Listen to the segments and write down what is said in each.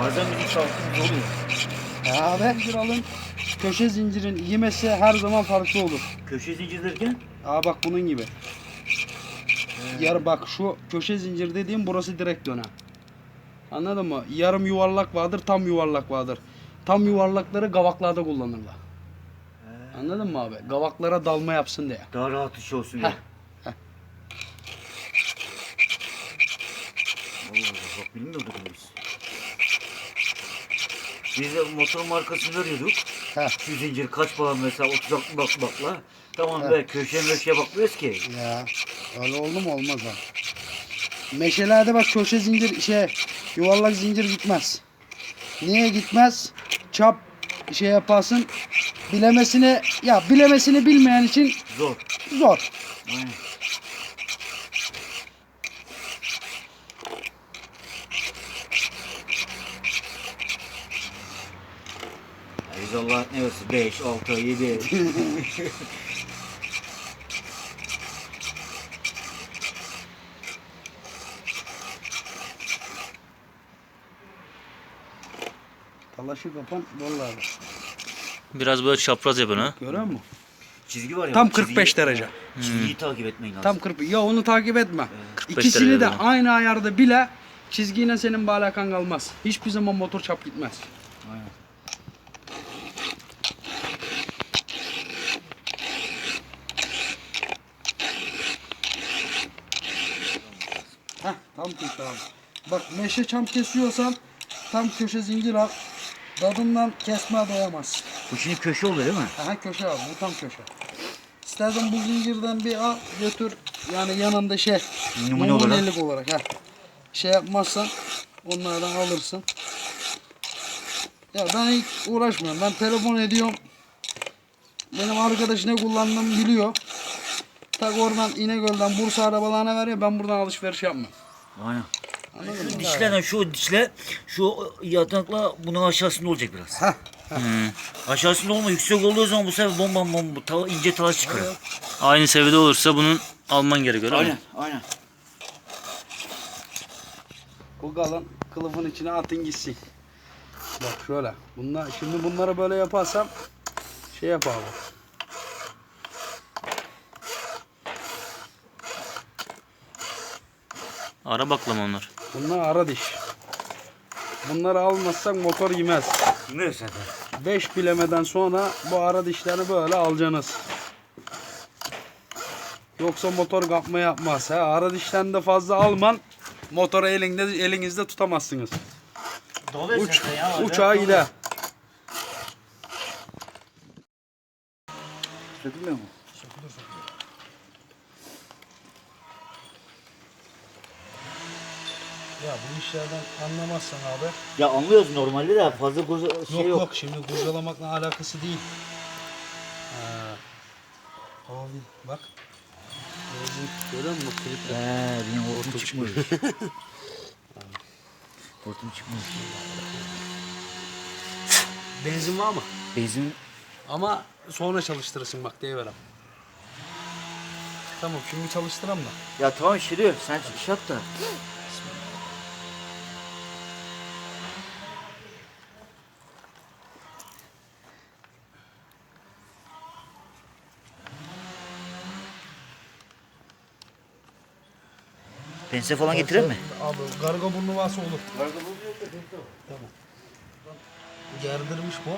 Bazen müzik şarkımız oluyor. Ya abi zincir alın. Köşe zincirin yemesi her zaman farklı olur. Köşe zincir derken Aa bak bunun gibi. Yar bak şu köşe zincir dediğim burası direkt dönem. Anladın mı? Yarım yuvarlak vardır, tam yuvarlak vardır. Tam yuvarlakları gavaklarda kullanırlar. Anladın mı abi? Gavaklara dalma yapsın diye. daha rahat iş olsun diye. Heh, heh. Allah Allah bak bilmiyorduk biz. Biz de motor markasını arıyorduk. Heh. Şu zincir kaç falan mesela 30 bak bak bakla. Tamam Heh. be köşe möşeye bakmıyoruz ki. Ya öyle oldu mu olmaz ha. Meşelerde bak köşe zincir şey yuvarlak zincir gitmez. Niye gitmez? Çap şey yaparsın. Bilemesini ya bilemesini bilmeyen için Zor. zor. Aynen. Ya Biz Allah ne versin 5, 6, 7. Talaşı kapan vallahi. Biraz böyle çapraz yapın ha. Görüyor musun? Çizgi var ya. Tam bak, çizgi- 45 derece. Çizgiyi takip etmeyin lazım. Tam 40. Ya onu takip etme. 45 İkisini derece de böyle. aynı ayarda bile çizgiyle senin bir alakan kalmaz. Hiçbir zaman motor çap gitmez. Aynen. Heh tam abi. Bak meşe çam kesiyorsan tam köşe zincir al. Dadından kesmeye doyamaz. Bu şimdi köşe oluyor değil mi? Aha köşe abi bu tam köşe. İstersen bu zincirden bir al götür. Yani yanında şey Numune olarak. olarak. Heh. Şey yapmazsan onlardan alırsın. Ya ben hiç uğraşmıyorum. Ben telefon ediyorum. Benim arkadaş ne kullandığımı biliyor. Tak oradan İnegöl'den Bursa arabalarına veriyor. Ben buradan alışveriş yapmıyorum. Aynen. Anladın mı? Şu dişle şu dişle şu yatakla bunun aşağısında olacak biraz. Heh. Aşağısında olma yüksek olduğu zaman bu sefer bomba bomba tava, ince talaş çıkıyor. Aynı seviyede olursa bunun alman gerekiyor değil mi? Aynen aynen. Bu kalan kılıfın içine atın gitsin. Bak şöyle. Bunlar, şimdi bunları böyle yaparsam şey yap abi. Ara baklama onlar. Bunlar ara diş. Bunları almazsak motor yemez. Ne zaten? 5 bilemeden sonra bu ara dişlerini böyle alacaksınız. Yoksa motor kapma yapmaz. Ha, ara dişlerini de fazla alman motoru elinde, elinizde tutamazsınız. Doluyor Uç, ya. uçağa gider. Sökülmüyor mu? Ya bu işlerden anlamazsan abi. Ya anlıyoruz normalde de fazla goza- şey yok, yok. yok şimdi kurcalamakla alakası değil. Ha. Abi bak. Gördün, görüyor musun kliple? He benim hortum çıkmış. hortum çıkmış. Benzin var mı? Benzin Ama sonra çalıştırırsın bak deyiverem. Tamam şimdi çalıştıram da. ya tamam şiriyor sen iş yap da. Pense falan getirir mi? Abi garga burnu varsa olur. Tamam. Gerdirmiş bu.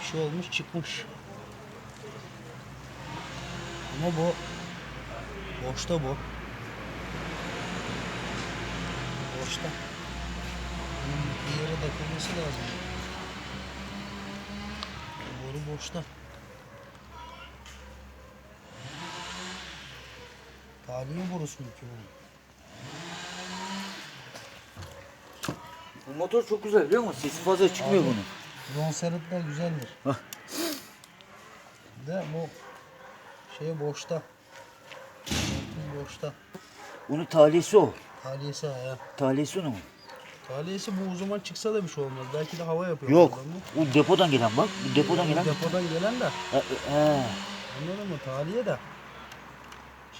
Bir şey olmuş çıkmış. Ama bu boşta bu. Boşta. Bunun bir yere takılması lazım. Boru boşta. Taliye borusu mu ki bu? Bu motor çok güzel biliyor musun? Sesi fazla çıkmıyor Abi. bunun. Ronseritler güzeldir. Hah. De bu şey boşta. Boşta. Bunun talihsi o. Taliyesi ha ya. Talihsi onun. Taliyesi bu o zaman çıksa da bir şey olmaz. Belki de hava yapıyor. Yok. O depodan gelen bak. Bu depodan gelen. Depodan gelen de. He, he. Anladın mı? Taliye de.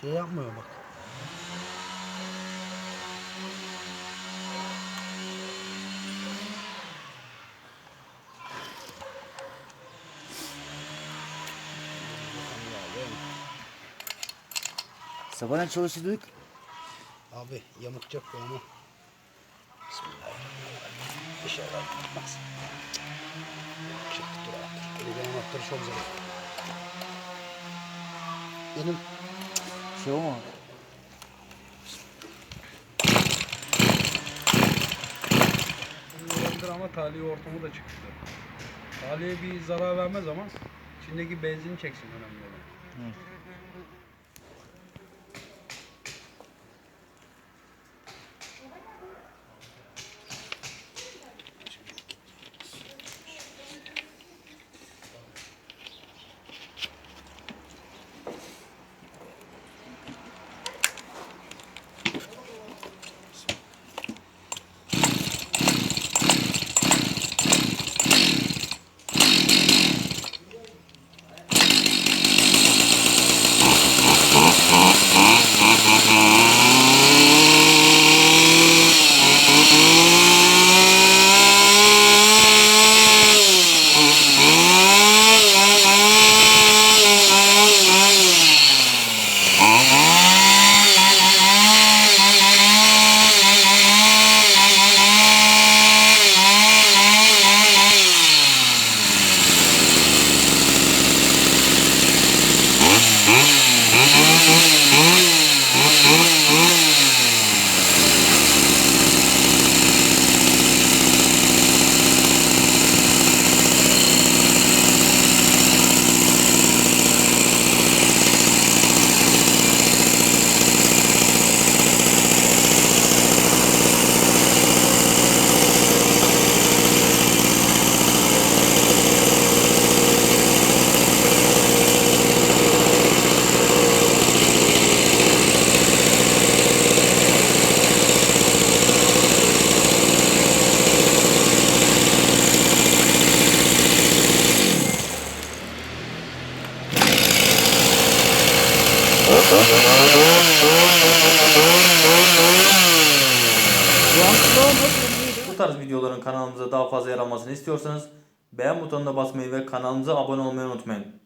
Şey yapmıyor bak. Sabahleyin çalıştık. Abi yamukacak bu ama. Bismillahirrahmanirrahim. İnşallah tutmaz. Yamukacak dur abi. Eli benim atları çok zayıf. Benim Şey olma. olabilir ama taliye ortamı da çıktı. Taliye bir zarar vermez ama içindeki benzin çeksin önemli olan. Bu tarz videoların kanalımıza daha fazla yer almasını istiyorsanız beğen butonuna basmayı ve kanalımıza abone olmayı unutmayın.